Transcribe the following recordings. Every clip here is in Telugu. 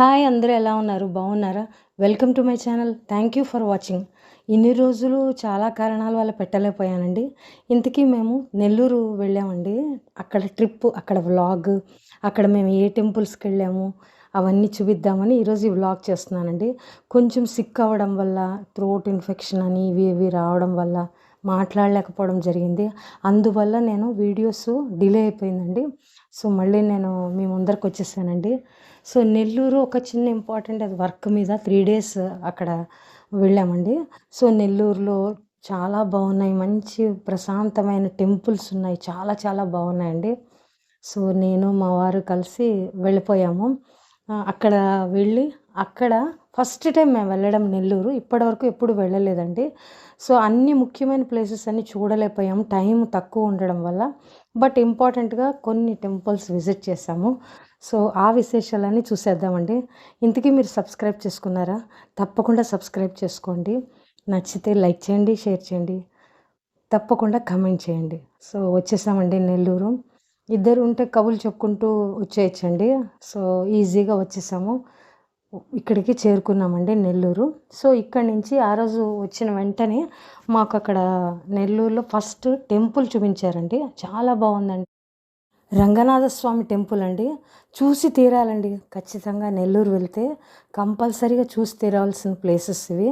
హాయ్ అందరూ ఎలా ఉన్నారు? బాగున్నారా? Welcome to my channel. Thank you for watching. ఇన్ని రోజులు చాలా కారణాల వల్ల పెట్టలేకపోయానండి. ఇంతకీ మేము నెల్లూరు వెళ్ళామండి. అక్కడ ట్రిప్ అక్కడ వ్లాగ్ అక్కడ మేము ఏ టెంపుల్స్కి వెళ్ళాము అవన్నీ చూపిద్దామని ఈరోజు ఈ వ్లాగ్ చేస్తున్నానండి. కొంచెం సిక్ అవ్వడం వల్ల థ్రోట్ ఇన్ఫెక్షన్ అని ఇవి ఇవి రావడం వల్ల మాట్లాడలేకపోవడం జరిగింది. అందువల్ల నేను వీడియోస్ డిలే అయిపోయిందండి. సో మళ్ళీ నేను మీ ముందరికి వచ్చేసానండి సో నెల్లూరు ఒక చిన్న ఇంపార్టెంట్ అది వర్క్ మీద త్రీ డేస్ అక్కడ వెళ్ళామండి. సో నెల్లూరులో చాలా బాగున్నాయి. మంచి ప్రశాంతమైన టెంపుల్స్ ఉన్నాయి. చాలా చాలా బాగున్నాయండి. సో నేను మా వారు కలిసి వెళ్ళిపోయాము. అక్కడ వెళ్ళి అక్కడ ఫస్ట్ టైం మేము వెళ్ళడం నెల్లూరు. ఇప్పటివరకు ఎప్పుడు వెళ్ళలేదండి. సో అన్ని ముఖ్యమైన ప్లేసెస్ అన్ని చూడలేకపోయాము. టైం తక్కువ ఉండడం వల్ల. బట్ ఇంపార్టెంట్గా కొన్ని టెంపుల్స్ విజిట్ చేసాము సో ఆ విశేషాలన్నీ చూసేద్దామండి. ఇంతకీ మీరు సబ్స్క్రైబ్ చేసుకున్నారా? తప్పకుండా సబ్స్క్రైబ్ చేసుకోండి. నచ్చితే లైక్ చేయండి షేర్ చేయండి. తప్పకుండా కమెంట్ చేయండి. సో వచ్చేసామండి నెల్లూరు. ఇద్దరు ఉంటే కబులు చెప్పుకుంటూ వచ్చేయచ్చండి. సో ఈజీగా వచ్చేసాము. ఇక్కడికి చేరుకున్నామండి నెల్లూరు. సో ఇక్కడి నుంచి ఆ రోజు వచ్చిన వెంటనే మాకు అక్కడ నెల్లూరులో ఫస్ట్ టెంపుల్ చూపించారండి. చాలా బాగుందండి. రంగనాథ స్వామి టెంపుల్ అండి. చూసి తీరాలండి. ఖచ్చితంగా నెల్లూరు వెళ్తే కంపల్సరీగా చూసి తీరాల్సిన ప్లేసెస్ ఇవి.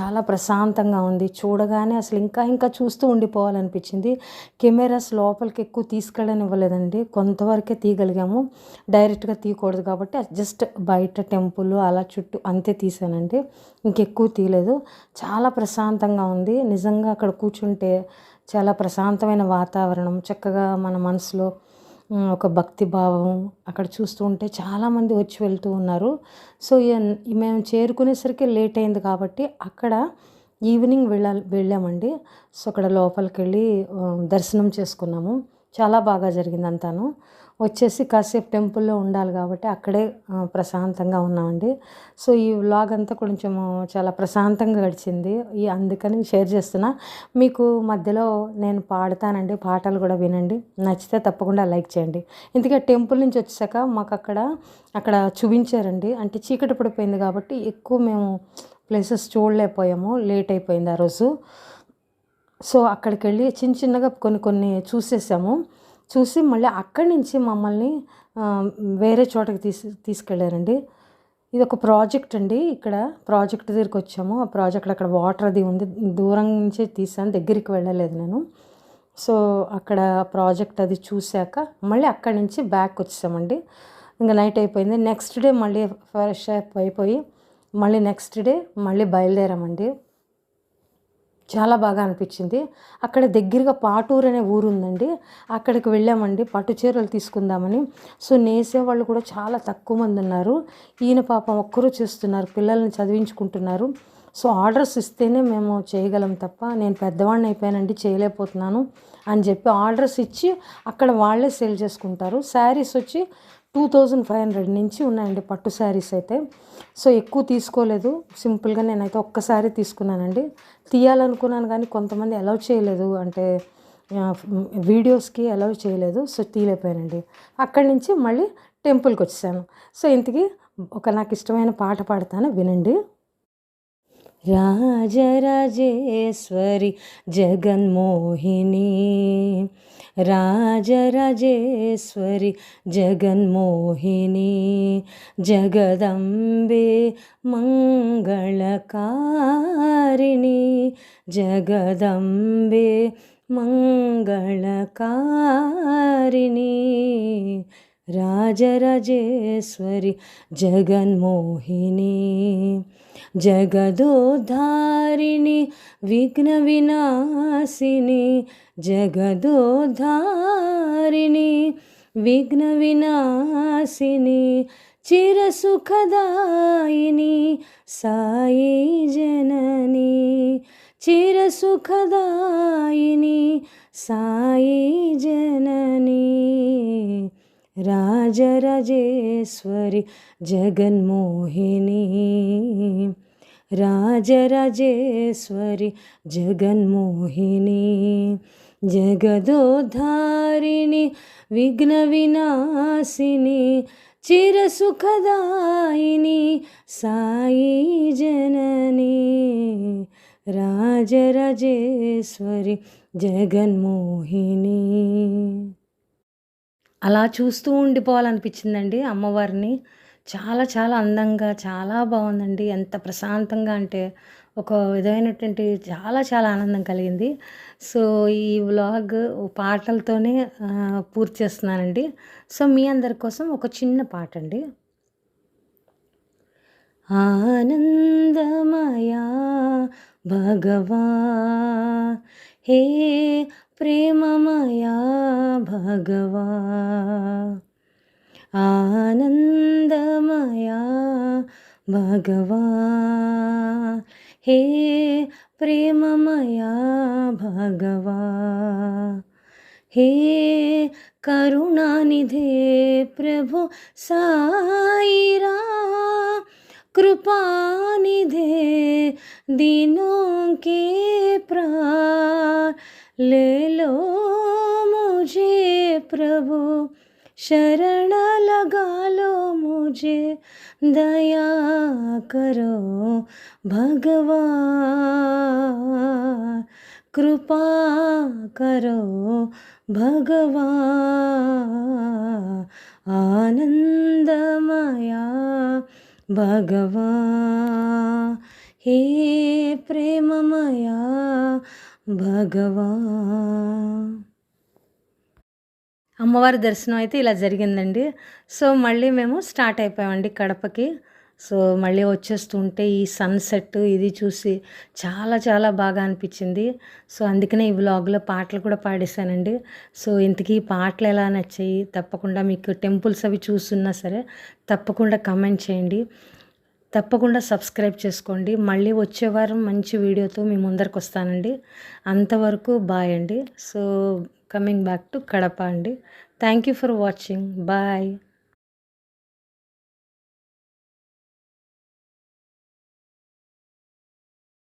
చాలా ప్రశాంతంగా ఉంది. చూడగానే అసలు ఇంకా ఇంకా చూస్తూ ఉండిపోవాలనిపించింది. కెమెరాస్ లోపలికి ఎక్కువ తీసుకెళ్ళని ఇవ్వలేదండి కొంతవరకే తీయగలిగాము. డైరెక్ట్గా తీయకూడదు కాబట్టి జస్ట్ బయట టెంపుల్ అలా చుట్టూ అంతే తీసానండి. ఇంకెక్కువ తీయలేదు. చాలా ప్రశాంతంగా ఉంది. నిజంగా అక్కడ కూర్చుంటే చాలా ప్రశాంతమైన వాతావరణం. చక్కగా మన మనసులో ఒక భక్తి భావం అక్కడ చూస్తూ ఉంటే చాలామంది వచ్చి వెళ్తూ ఉన్నారు. సో ఇయన్- మేము చేరుకునేసరికి లేట్ అయింది కాబట్టి అక్కడ ఈవినింగ్ వెళ్ళాలి వెళ్ళామండి. సో అక్కడ లోపలికి వెళ్ళి దర్శనం చేసుకున్నాము. చాలా బాగా జరిగింది అంతాను వచ్చేసి కాసేపు టెంపుల్లో ఉండాలి కాబట్టి అక్కడే ప్రశాంతంగా ఉన్నామండి. సో ఈ వ్లాగ్ అంతా కొంచెం చాలా ప్రశాంతంగా గడిచింది. ఈ అందుకని షేర్ చేస్తున్నా. మీకు మధ్యలో నేను పాడతానండి పాటలు కూడా వినండి. నచ్చితే తప్పకుండా లైక్ చేయండి. ఇందుకే టెంపుల్ నుంచి వచ్చాక మాకు అక్కడ అక్కడ చూపించారండి. అంటే చీకటి పడిపోయింది కాబట్టి ఎక్కువ మేము ప్లేసెస్ చూడలేకపోయాము. లేట్ అయిపోయింది ఆ రోజు. సో అక్కడికి వెళ్ళి చిన్న చిన్నగా కొన్ని కొన్ని చూసేసాము. చూసి మళ్ళీ అక్కడి నుంచి మమ్మల్ని వేరే చోటకి తీసి తీసుకెళ్ళారండి. ఇది ఒక ప్రాజెక్ట్ అండి. ఇక్కడ ప్రాజెక్ట్ దగ్గరికి వచ్చాము. ఆ ప్రాజెక్ట్ అక్కడ వాటర్ అది ఉంది. దూరం నుంచే తీసాను. దగ్గరికి వెళ్ళలేదు నేను. సో అక్కడ ప్రాజెక్ట్ అది చూశాక మళ్ళీ అక్కడి నుంచి బ్యాక్ వచ్చామండి. ఇంకా నైట్ అయిపోయింది. నెక్స్ట్ డే మళ్ళీ ఫ్రెష్ అప్ అయిపోయి మళ్ళీ నెక్స్ట్ డే మళ్ళీ బయలుదేరామండి. చాలా బాగా అనిపించింది. అక్కడ దగ్గరగా పాటూరు అనే ఊరు ఉందండి. అక్కడికి వెళ్ళామండి. పట్టు చీరలు తీసుకుందామని. సో నేసే వాళ్ళు కూడా చాలా తక్కువ మంది ఉన్నారు. ఈయన పాపం ఒక్కరూ చేస్తున్నారు. పిల్లల్ని చదివించుకుంటున్నారు. సో ఆర్డర్స్ ఇస్తేనే మేము చేయగలం తప్ప నేను పెద్దవాడిని అయిపోయానండి చేయలేకపోతున్నాను అని చెప్పి ఆర్డర్స్ ఇచ్చి అక్కడ వాళ్ళే సేల్ చేసుకుంటారు. శారీస్ వచ్చి టూ థౌజండ్ ఫైవ్ హండ్రెడ్ నుంచి ఉన్నాయండి పట్టు శారీస్ అయితే. సో ఎక్కువ తీసుకోలేదు. సింపుల్గా నేనైతే ఒక్కసారి తీసుకున్నానండి. తీయాలనుకున్నాను కానీ కొంతమంది అలౌ చేయలేదు. అంటే వీడియోస్కి అలౌ చేయలేదు. సో తీయలేకపోయానండి. అక్కడి నుంచి మళ్ళీ టెంపుల్కి వచ్చాను సో ఇంతకీ ఒక నాకు ఇష్టమైన పాట పాడతాను. వినండి. राजराजेश्वरि जगन्मोहिनी। राजराजेश्वरि जगन्मोहिनी। जगदम्बे मङ्गलकारिणी। जगदम्बे मङ्गलकारिणी। राजराजेश्वरि जगन्मोहिनी। జగదోధారిణి విఘ్న వినాశిని. జగదోధారిణి విఘ్న వినాశిని చిరసుఖదాయిని సాయి జనని. చిరసుఖదాయిని సాయి జనని. రాజరాజేశ్వరి జగన్మోహిని. రాజరాజేశ్వరి జగన్మోహిని జగదోధారిణి విఘ్న వినాశిని చిరసుఖదాయిని సాయి జనని. రాజరాజేశ్వరి జగన్మోహిని. అలా చూస్తూ ఉండిపోవాలనిపించిందండి అమ్మవారిని. చాలా చాలా అందంగా చాలా బాగుందండి. ఎంత ప్రశాంతంగా అంటే ఒక విధమైనటువంటి చాలా చాలా ఆనందం కలిగింది. సో ఈ వ్లాగ్ పాటలతోనే పూర్తి చేస్తున్నానండి. సో మీ అందరి కోసం ఒక చిన్న పాట అండి ఆనందమయా భగవా హే ప్రేమమయా భగవా ఆనంద भगवा हे प्रेममया भगवा हे करुणानिधे प्रभु साईरा। कृपानिधे दिनों के प्राण। ले लो मुझे प्रभु। शरण लगा लो मुझे दया करो भगवान। कृपा करो भगवा आनन्दमया भगवा हे प्रेममया भगवा అమ్మవారి దర్శనం అయితే ఇలా జరిగిందండి. సో మళ్ళీ మేము స్టార్ట్ అయిపోయామండి కడపకి. సో మళ్ళీ వచ్చేస్తుంటే ఈ సన్సెట్ ఇది చూసి చాలా చాలా బాగా అనిపించింది. సో అందుకనే ఈ వ్లాగ్లో పాటలు కూడా పాడేశానండి. సో ఇంతకీ ఈ పాటలు ఎలా నచ్చాయి? తప్పకుండా మీకు టెంపుల్స్ అవి చూస్తున్నా సరే తప్పకుండా కమెంట్ చేయండి. తప్పకుండా సబ్స్క్రైబ్ చేసుకోండి. మళ్ళీ వచ్చే వారం మంచి వీడియోతో మీ ముందరకు వస్తానండి. అంతవరకు బాయ్ అండి. So coming back to Kadapa అండి. Thank you for watching bye